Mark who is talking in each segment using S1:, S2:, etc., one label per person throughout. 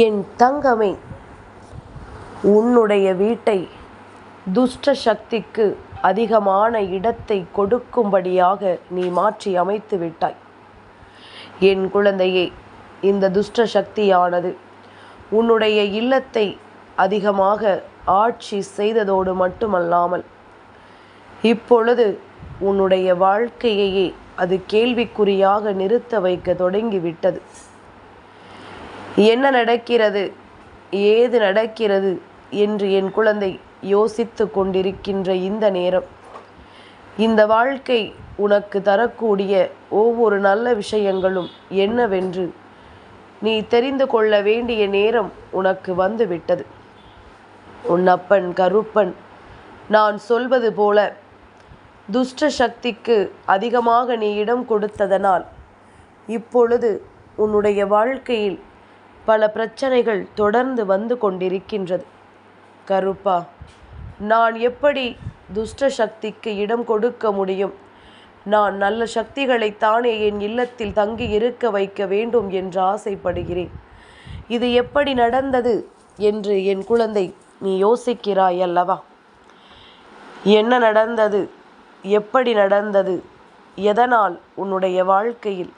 S1: என் தங்கமே உன்னுடைய வீட்டை துஷ்ட சக்திக்கு அதிகமான இடத்தை கொடுக்கும்படியாக நீ மாற்றி அமைத்து விட்டாய். என் குழந்தையே இந்த துஷ்ட சக்தியானது உன்னுடைய இல்லத்தை அதிகமாக ஆட்சி செய்ததோடு மட்டுமல்லாமல் இப்பொழுது உன்னுடைய வாழ்க்கையையே அது கேள்விக்குறியாக நிறுத்த வைக்க தொடங்கிவிட்டது. என்ன நடக்கிறது? ஏது நடக்கிறது? என்று என் குழந்தை யோசித்து கொண்டிருக்கின்ற இந்த நேரம். இந்த வாழ்க்கை உனக்கு தரக்கூடிய ஒவ்வொரு நல்ல விஷயங்களும் என்னவென்று நீ தெரிந்து கொள்ள வேண்டிய நேரம் உனக்கு வந்துவிட்டது. உன் அப்பன் கருப்பன் நான் சொல்வது போல துஷ்ட சக்திக்கு அதிகமாக நீ இடம் கொடுத்ததனால் இப்பொழுது உன்னுடைய வாழ்க்கையில் பல பிரச்சனைகள் தொடர்ந்து வந்து கொண்டிருக்கின்றது. கருப்பா நான் எப்படி துஷ்ட சக்திக்கு இடம் கொடுக்க முடியும்? நான் நல்ல சக்திகளைத்தானே என் இல்லத்தில் தங்கி இருக்க வைக்க வேண்டும் என்று ஆசைப்படுகிறேன். இது எப்படி நடந்தது என்று என் குழந்தை நீ யோசிக்கிறாய் அல்லவா? என்ன நடந்தது? எப்படி நடந்தது? எதனால் உன்னுடைய வாழ்க்கையில்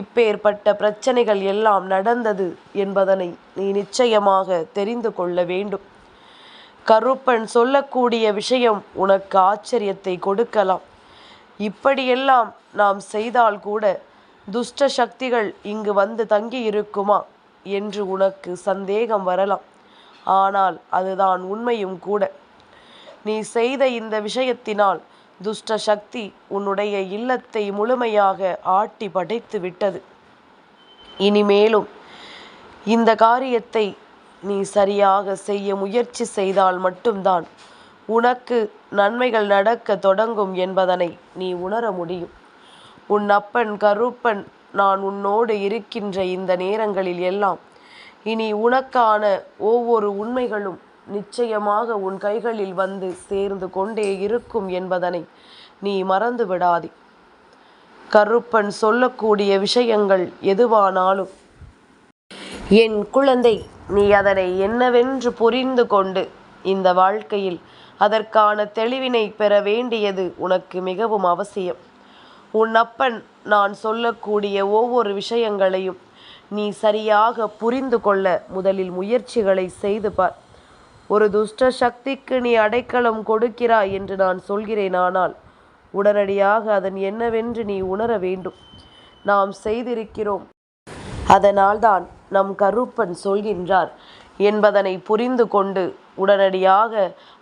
S1: இப்பேற்பட்ட பிரச்சனைகள் எல்லாம் நடந்தது என்பதனை நீ நிச்சயமாக தெரிந்து கொள்ள வேண்டும். கருப்பன் சொல்லக்கூடிய விஷயம் உனக்கு ஆச்சரியத்தை கொடுக்கலாம். இப்படியெல்லாம் நாம் செய்தால் கூட துஷ்ட சக்திகள் இங்கு வந்து தங்கி இருக்குமா என்று உனக்கு சந்தேகம் வரலாம். ஆனால் அதுதான் உண்மையும் கூட. நீ செய்த இந்த விஷயத்தினால் துஷ்ட சக்தி உன்னுடைய இல்லத்தை முழுமையாக ஆட்டி படைத்து விட்டது. இனிமேலும் இந்த காரியத்தை நீ சரியாக செய்ய முயற்சி செய்தால் மட்டும்தான் உனக்கு நன்மைகள் நடக்க தொடங்கும் என்பதனை நீ உணர முடியும். உன் அப்பன் கருப்பன் நான் உன்னோடு இருக்கின்ற இந்த நேரங்களில் எல்லாம் இனி உனக்கான ஒவ்வொரு உண்மைகளும் நிச்சயமாக உன் கைகளில் வந்து சேர்ந்து கொண்டே இருக்கும் என்பதனை நீ மறந்து விடாதே. கருப்பன் சொல்லக்கூடிய விஷயங்கள் எதுவானாலும் என் குழந்தை நீ அதனை என்னவென்று புரிந்து கொண்டு இந்த வாழ்க்கையில் அதற்கான தெளிவினை பெற வேண்டியது உனக்கு மிகவும் அவசியம். உன் அப்பன் நான் சொல்லக்கூடிய ஒவ்வொரு விஷயங்களையும் நீ சரியாக புரிந்து கொள்ள முதலில் முயற்சிகளை செய்து பார். ஒரு துஷ்ட சக்திக்கு நீ அடைக்கலம் கொடுக்கிறாய் என்று நான் சொல்கிறேன் ஆனால் உடனடியாக அதன் என்னவென்று நீ உணர வேண்டும். நாம் செய்திருக்கிறோம். அதனால்தான் நம் கருப்பன் சொல்கின்றார் என்பதனை புரிந்து கொண்டு உடனடியாக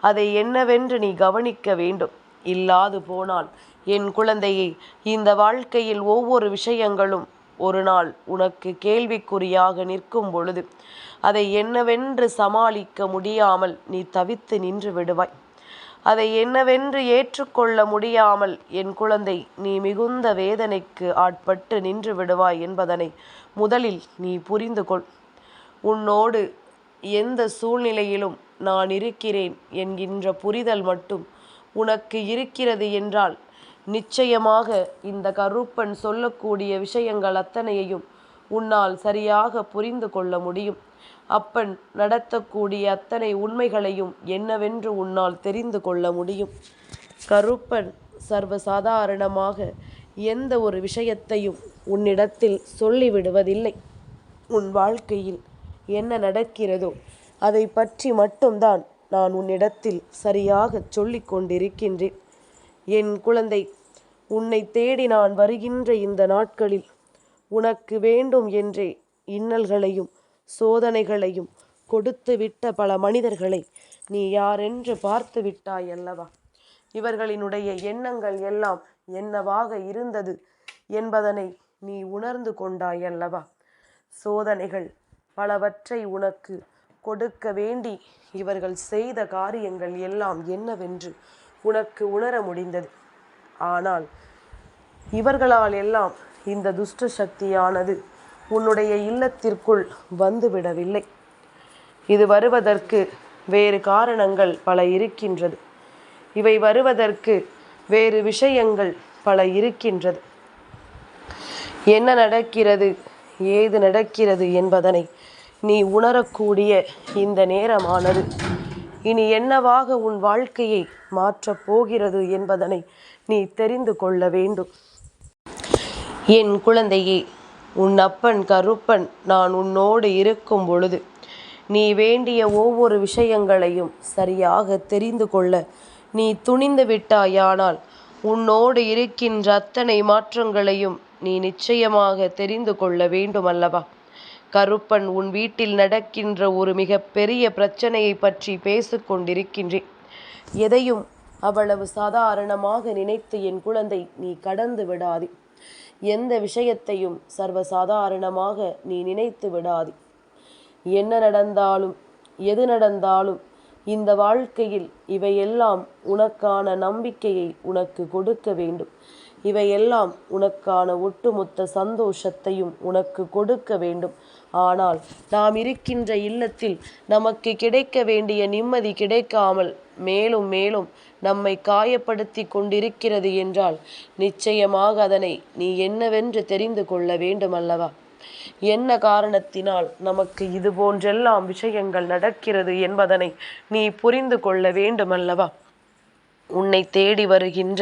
S1: அதை என்னவென்று நீ கவனிக்க வேண்டும். இல்லாது போனால் என் குழந்தையை இந்த வாழ்க்கையில் ஒவ்வொரு விஷயங்களும் ஒரு நாள் உனக்கு கேள்விக்குறியாக நிற்கும் பொழுது அதை என்னவென்று சமாளிக்க முடியாமல் நீ தவித்து நின்று விடுவாய். அதை என்னவென்று ஏற்றுக்கொள்ள முடியாமல் என் குழந்தை நீ மிகுந்த வேதனைக்கு ஆட்பட்டு நின்று விடுவாய் என்பதனை முதலில் நீ புரிந்து கொள். உன்னோடு எந்த சூழ்நிலையிலும் நான் இருக்கிறேன் என்கின்ற புரிதல் மட்டும் உனக்கு இருக்கிறது என்றால் நிச்சயமாக இந்த கருப்பன் சொல்லக்கூடிய விஷயங்கள் அத்தனையையும் உன்னால் சரியாக புரிந்து கொள்ள முடியும். அப்பன் நடத்தக்கூடிய அத்தனை உண்மைகளையும் என்னவென்று உன்னால் தெரிந்து கொள்ள முடியும். கருப்பன் சர்வசாதாரணமாக எந்த ஒரு விஷயத்தையும் உன்னிடத்தில் சொல்லிவிடுவதில்லை. உன் வாழ்க்கையில் என்ன நடக்கிறதோ அதை பற்றி மட்டும்தான் நான் உன்னிடத்தில் சரியாக சொல்லிக் கொண்டிருக்கின்றேன். என் குழந்தை உன்னை தேடி நான் வருகின்ற இந்த நாட்களில் உனக்கு வேண்டும் என்றே இன்னல்களையும் சோதனைகளையும் கொடுத்து விட்ட பல மனிதர்களை நீ யாரென்று பார்த்து விட்டாய் அல்லவா? இவர்களினுடைய எண்ணங்கள் எல்லாம் என்னவாக இருந்தது என்பதனை நீ உணர்ந்து கொண்டாய் அல்லவா? சோதனைகள் பலவற்றை உனக்கு கொடுக்க வேண்டி இவர்கள் செய்த காரியங்கள் எல்லாம் என்னவென்று உனக்கு உணர முடிந்தது. ஆனால் இவர்களால் எல்லாம் இந்த துஷ்ட சக்தியானது உன்னுடைய இல்லத்திற்குள் வந்துவிடவில்லை. இது வருவதற்கு வேறு காரணங்கள் பல இருக்கின்றது. இவை வருவதற்கு வேறு விஷயங்கள் பல இருக்கின்றது. என்ன நடக்கிறது ஏது நடக்கிறது என்பதனை நீ உணரக்கூடிய இந்த நேரமானது. இனி என்னவாக உன் வாழ்க்கையை மாற்றப் போகிறது என்பதனை நீ தெரிந்து கொள்ள வேண்டும். என் குழந்தையே உன் அப்பன் கருப்பன் நான் உன்னோடு இருக்கும் பொழுது. நீ வேண்டிய ஒவ்வொரு விஷயங்களையும் சரியாக தெரிந்து கொள்ள. நீ துணிந்து விட்டாயானால் உன்னோடு இருக்கின்ற அத்தனை மாற்றங்களையும் நீ நிச்சயமாக தெரிந்து கொள்ள வேண்டும் அல்லவா கருப்பன் உன் வீட்டில் நடக்கின்ற ஒரு மிக பெரிய பிரச்சனையை பற்றி பேசிக்கொண்டிருக்கின்றேன் எதையும் அவ்வளவு சாதாரணமாக நினைத்து என் குழந்தை நீ கடந்து விடாதே. எந்த விஷயத்தையும் சர்வசாதாரணமாக நீ நினைத்து விடாது. என்ன நடந்தாலும் எது நடந்தாலும் இந்த வாழ்க்கையில் இவையெல்லாம் உனக்கான நம்பிக்கையை உனக்கு கொடுக்க வேண்டும். இவையெல்லாம் உனக்கான ஒட்டுமொத்த சந்தோஷத்தையும் உனக்கு கொடுக்க வேண்டும். ஆனால் நாம் இருக்கின்ற இல்லத்தில் நமக்கு கிடைக்க வேண்டிய நிம்மதி கிடைக்காமல் மேலும் மேலும் நம்மை காயப்படுத்தி கொண்டிருக்கிறது என்றால் நிச்சயமாக அதனை நீ என்னவென்று தெரிந்து கொள்ள வேண்டும் அல்லவா என்ன காரணத்தினால் நமக்கு இது போன்றெல்லாம் விஷயங்கள் நடக்கிறது என்பதனை நீ புரிந்து கொள்ள வேண்டுமல்லவா? உன்னை தேடி வருகின்ற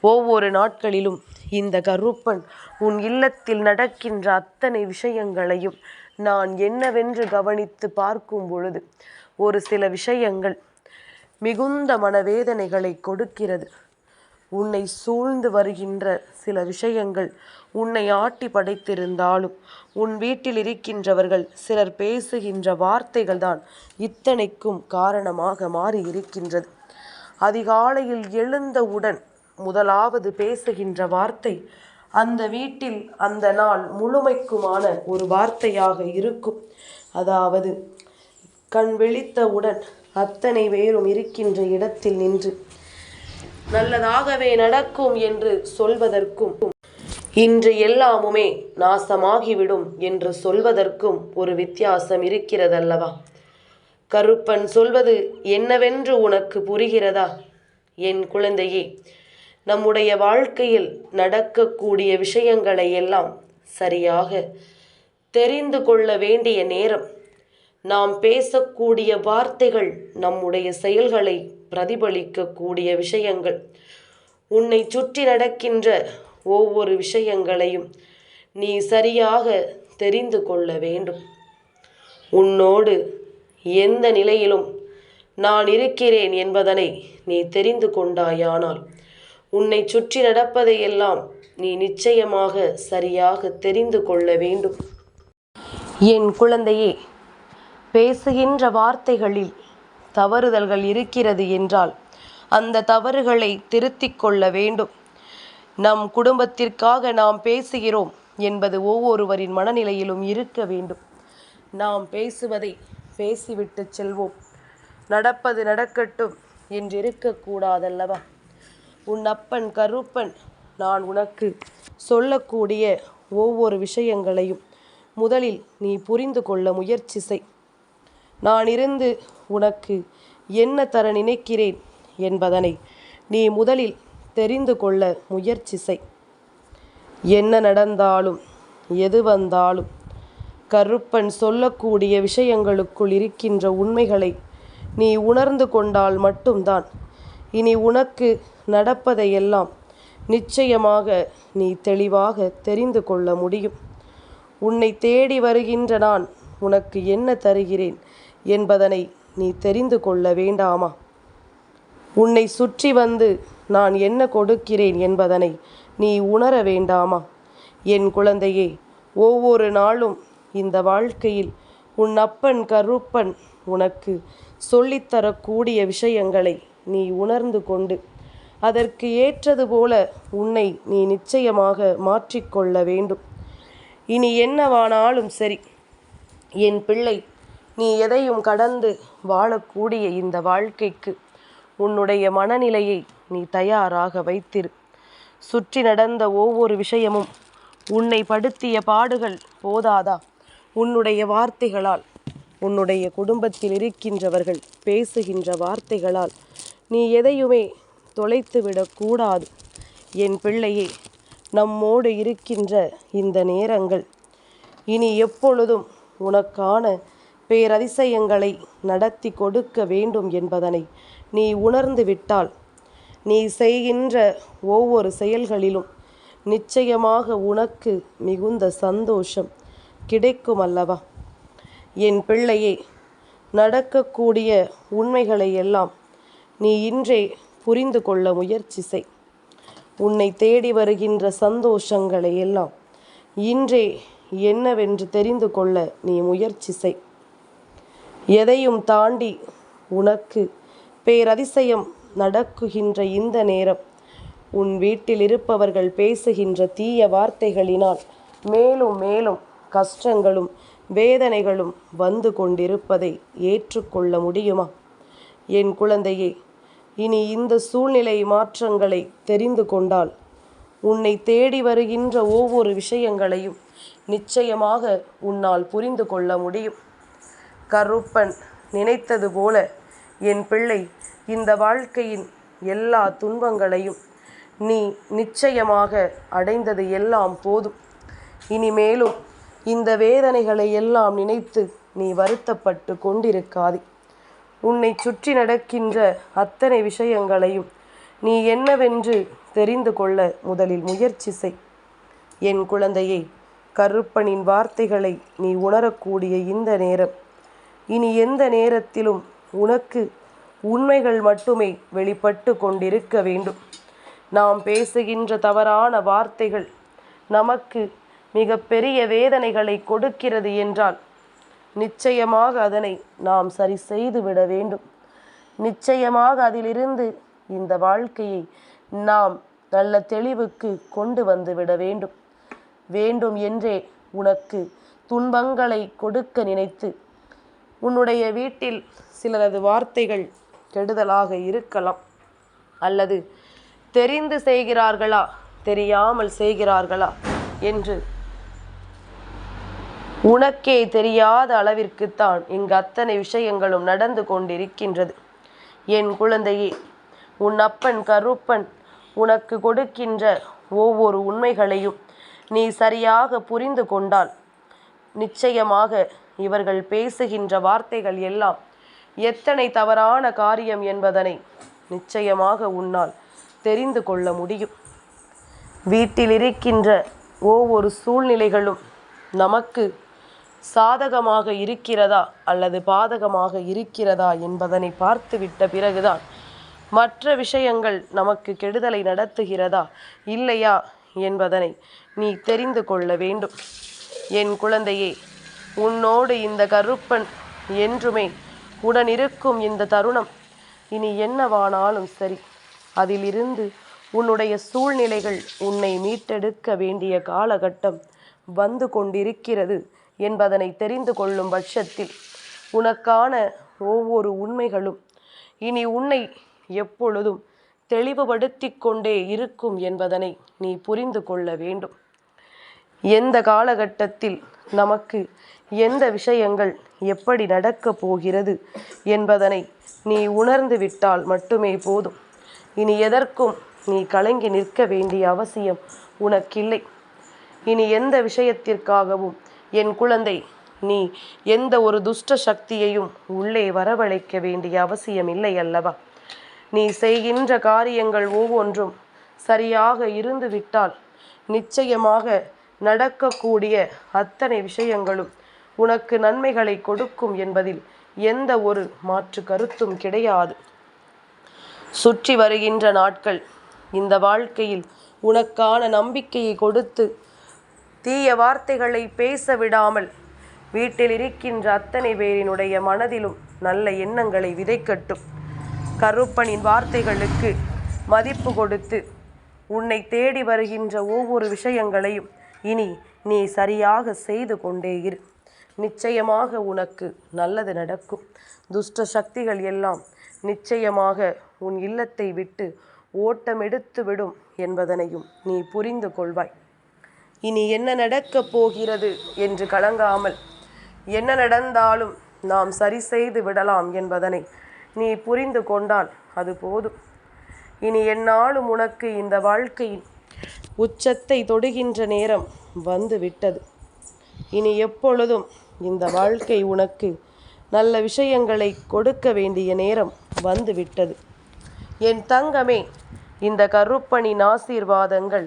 S1: ஒவ்வொரு நாட்களிலும் இந்த கருப்பன் உன் இல்லத்தில் நடக்கின்ற அத்தனை விஷயங்களையும் நான் என்னவென்று கவனித்து பார்க்கும் பொழுது ஒரு சில விஷயங்கள் மிகுந்த மனவேதனைகளை கொடுக்கிறது. உன்னை சூழ்ந்து வருகின்ற சில விஷயங்கள் உன்னை ஆட்டி படைத்திருந்தாலும் உன் வீட்டில் இருக்கின்றவர்கள் சிலர் பேசுகின்ற வார்த்தைகள் தான் இத்தனைக்கும் காரணமாக மாறி இருக்கின்றது அதிகாலையில் எழுந்தவுடன் முதலாவது பேசுகின்ற வார்த்தை அந்த வீட்டில் அந்த நாள் முழுமைக்குமான ஒரு வார்த்தையாக இருக்கும். அதாவது கண் விழித்தவுடன் அத்தனை பேரும் இருக்கின்ற இடத்தில் நின்று நல்லதாகவே நடக்கும் என்று சொல்வதற்கும் இன்று எல்லாமுமே நாசமாகிவிடும் என்று சொல்வதற்கும் ஒரு வித்தியாசம் இருக்கிறதல்லவா? கருப்பன் சொல்வது என்னவென்று உனக்கு புரிகிறதா? என் குழந்தையே நம்முடைய வாழ்க்கையில் நடக்கக்கூடிய விஷயங்களை எல்லாம் சரியாக தெரிந்து கொள்ள வேண்டிய நேரம். நாம் பேசக்கூடிய வார்த்தைகள் நம்முடைய செயல்களை பிரதிபலிக்கக்கூடிய விஷயங்கள். உன்னை சுற்றி நடக்கின்ற ஒவ்வொரு விஷயங்களையும் நீ சரியாக தெரிந்து கொள்ள வேண்டும். உன்னோடு எந்த நிலையிலும் நான் இருக்கிறேன் என்பதனை நீ தெரிந்து கொண்டாயானால் உன்னை சுற்றி நடப்பதையெல்லாம் நீ நிச்சயமாக சரியாக தெரிந்து கொள்ள வேண்டும். என் குழந்தையே பேசுகின்ற வார்த்தைகளில் தவறுதல்கள் இருக்கிறது என்றால் அந்த தவறுகளை திருத்திக் கொள்ள வேண்டும். நம் குடும்பத்திற்காக நாம் பேசுகிறோம் என்பது ஒவ்வொருவரின் மனநிலையிலும் இருக்க வேண்டும். நாம் பேசுவதை பேசிவிட்டு செல்வோம். நடப்பது நடக்கட்டும் என்றிருக்கக்கூடாதல்லவா? உன் அப்பன் கருப்பன் நான் உனக்கு சொல்லக்கூடிய ஒவ்வொரு விஷயங்களையும் முதலில் நீ புரிந்து கொள்ள முயற்சி செய். நான் இருந்து உனக்கு என்ன தர நினைக்கிறேன் என்பதனை நீ முதலில் தெரிந்து கொள்ள முயற்சி செய். என்ன நடந்தாலும் எது வந்தாலும் கருப்பன் சொல்லக்கூடிய விஷயங்களுக்குள் இருக்கின்ற உண்மைகளை நீ உணர்ந்து கொண்டால் மட்டும்தான். இனி உனக்கு நடப்பதையெல்லாம் நிச்சயமாக நீ தெளிவாக தெரிந்து கொள்ள முடியும். உன்னை தேடி வருகின்ற நான் உனக்கு என்ன தருகிறேன் என்பதனை நீ தெரிந்து கொள்ள வேண்டாமா? உன்னை சுற்றி வந்து நான் என்ன கொடுக்கிறேன் என்பதனை நீ உணர வேண்டாமா? என் குழந்தையே ஒவ்வொரு நாளும் இந்த வாழ்க்கையில் உன் அப்பன் கருப்பன் உனக்கு சொல்லித்தரக்கூடிய விஷயங்களை நீ உணர்ந்து கொண்டு அதற்கு ஏற்றது போல உன்னை நீ நிச்சயமாக மாற்றிக்கொள்ள வேண்டும். இனி என்னவானாலும் சரி என் பிள்ளை நீ எதையும் கடந்து வாழக்கூடிய இந்த வாழ்க்கைக்கு உன்னுடைய மனநிலையை நீ தயாராக வைத்திரு. சுற்றி நடந்த ஒவ்வொரு விஷயமும் உன்னை படுத்திய பாடுகள் போதாதா? உன்னுடைய வார்த்தைகளால் உன்னுடைய குடும்பத்தில் இருக்கின்றவர்கள் பேசுகின்ற வார்த்தைகளால் நீ எதையுமே தொலைத்து விடக்கூடாது என் பிள்ளையே நம்மோடு இருக்கின்ற இந்த நேரங்கள் இனி எப்பொழுதும் உனக்கான பேரதிசயங்களை நடத்தி கொடுக்க வேண்டும் என்பதனை நீ உணர்ந்து விட்டால் நீ செய்கின்ற ஒவ்வொரு செயல்களிலும் நிச்சயமாக உனக்கு மிகுந்த சந்தோஷம். கிடைக்கும் அல்லவா என் பிள்ளையே நடக்கக்கூடிய உண்மைகளை எல்லாம் நீ இன்றே புரிந்து கொள்ள முயற்சி செய். உன்னை தேடி வருகின்ற சந்தோஷங்களை எல்லாம் இன்றே என்னவென்று தெரிந்து கொள்ள நீ முயற்சி செய். எதையும் தாண்டி உனக்கு பேரதிசயம் நடக்குகின்ற இந்த நேரம் உன் வீட்டில் இருப்பவர்கள் பேசுகின்ற தீய வார்த்தைகளினால் மேலும் மேலும் கஷ்டங்களும் வேதனைகளும் வந்து கொண்டிருப்பதை ஏற்றுக்கொள்ள முடியுமா? என் குழந்தையே இனி இந்த சூழ்நிலை மாற்றங்களை தெரிந்து கொண்டால் உன்னை தேடி வருகின்ற ஒவ்வொரு விஷயங்களையும் நிச்சயமாக உன்னால் புரிந்து கொள்ள முடியும். கருப்பன் நினைத்தது போல என் பிள்ளை இந்த வாழ்க்கையின் எல்லா துன்பங்களையும் நீ நிச்சயமாக அடைந்தது எல்லாம் போதும். இனிமேலும் இந்த வேதனைகளை எல்லாம் நினைத்து நீ வருத்தப்பட்டு கொண்டிருக்காதே. உன்னை சுற்றி நடக்கின்ற அத்தனை விஷயங்களையும் நீ என்னவென்று தெரிந்து கொள்ள முதலில் முயற்சி செய். என் குழந்தையை கருப்பனின் வார்த்தைகளை நீ உணரக்கூடிய இந்த நேரம். இனி எந்த நேரத்திலும் உனக்கு உண்மைகள் மட்டுமே வெளிப்பட்டு கொண்டிருக்க வேண்டும். நாம் பேசுகின்ற தவறான வார்த்தைகள் நமக்கு மிக பெரிய வேதனைகளை கொடுக்கிறது என்றால் நிச்சயமாக அதனை நாம் சரி செய்து விட வேண்டும். நிச்சயமாக அதிலிருந்து இந்த வாழ்க்கையை நாம் நல்ல தெளிவுக்கு கொண்டு வந்து விட வேண்டும். வேண்டும் என்றே உனக்கு துன்பங்களை கொடுக்க நினைத்து உன்னுடைய வீட்டில் சிலரது வார்த்தைகள் கெடுதலாக இருக்கலாம். அல்லது தெரிந்து செய்கிறார்களா தெரியாமல் செய்கிறார்களா என்று உனக்கே தெரியாத அளவிற்குத்தான் இங்கு அத்தனை விஷயங்களும் நடந்து கொண்டிருக்கின்றது. என் குழந்தையே உன் அப்பன் கருப்பன் உனக்கு கொடுக்கின்ற ஒவ்வொரு உண்மைகளையும் நீ சரியாக புரிந்து கொண்டால் நிச்சயமாக இவர்கள் பேசுகின்ற வார்த்தைகள் எல்லாம் எத்தனை தவறான காரியம் என்பதனை நிச்சயமாக உன்னால் தெரிந்து கொள்ள முடியும். வீட்டில் இருக்கின்ற ஒவ்வொரு சூழ்நிலைகளும் நமக்கு சாதகமாக இருக்கிறதா அல்லது பாதகமாக இருக்கிறதா என்பதனை பார்த்துவிட்ட பிறகுதான் மற்ற விஷயங்கள் நமக்கு கெடுதலை நடத்துகிறதா இல்லையா என்பதனை நீ தெரிந்து கொள்ள வேண்டும். என் குழந்தையே உன்னோடு இந்த கருப்பன் என்றுமே உடனிருக்கும் இந்த தருணம் இனி என்னவானாலும் சரி அதிலிருந்து உன்னுடைய சூழ்நிலைகள் உன்னை மீட்டெடுக்க வேண்டிய காலகட்டம் வந்து கொண்டிருக்கிறது. என்பதனை தெரிந்து கொள்ளும் பட்சத்தில் உனக்கான ஒவ்வொரு உண்மைகளும் இனி உன்னை எப்பொழுதும் தெளிவுபடுத்தி கொண்டே இருக்கும் என்பதனை நீ புரிந்து கொள்ள வேண்டும். எந்த காலகட்டத்தில் நமக்கு எந்த விஷயங்கள் எப்படி நடக்கப் போகிறது என்பதனை நீ உணர்ந்து விட்டால் மட்டுமே போதும். இனி எதற்கும் நீ கலங்கி நிற்க வேண்டிய அவசியம் உனக்கில்லை. இனி எந்த விஷயத்திற்காகவும் என் குழந்தை நீ எந்த ஒரு துஷ்ட சக்தியையும் உள்ளே வரவழைக்க வேண்டிய அவசியம் இல்லை அல்லவா? நீ செய்கின்ற காரியங்கள் ஒவ்வொன்றும் சரியாக இருந்துவிட்டால் நிச்சயமாக நடக்கக்கூடிய அத்தனை விஷயங்களும் உனக்கு நன்மைகளை கொடுக்கும் என்பதில் எந்த ஒரு மாற்று கருத்தும் கிடையாது. சுற்றி வருகின்ற நாட்கள் இந்த வாழ்க்கையில் உனக்கான நம்பிக்கையை கொடுத்து தீய வார்த்தைகளை பேச விடாமல் வீட்டில் இருக்கின்ற அத்தனை பேரினுடைய மனதிலும் நல்ல எண்ணங்களை விதைக்கட்டும். கருப்பனின் வார்த்தைகளுக்கு மதிப்பு கொடுத்து உன்னை தேடி வருகின்ற ஒவ்வொரு விஷயங்களையும் இனி நீ சரியாக செய்து கொண்டே இரு. நிச்சயமாக உனக்கு நல்லது நடக்கும். துஷ்ட சக்திகள் எல்லாம் நிச்சயமாக உன் இல்லத்தை விட்டு ஓட்டமெடுத்து விடும் என்பதனையும் நீ புரிந்து கொள்வாய். இனி என்ன நடக்கப் போகிறது என்று கலங்காமல் என்ன நடந்தாலும் நாம் சரி செய்து விடலாம் என்பதனை நீ புரிந்து கொண்டால் அது போதும். இனி என்னாலும் உனக்கு இந்த வாழ்க்கையின் உச்சத்தை தொடுகின்ற நேரம் வந்து விட்டது. இனி எப்பொழுதும் இந்த வாழ்க்கை உனக்கு நல்ல விஷயங்களை கொடுக்க வேண்டிய நேரம் வந்து விட்டது. என் தங்கமே இந்த கருப்பனின் ஆசீர்வாதங்கள்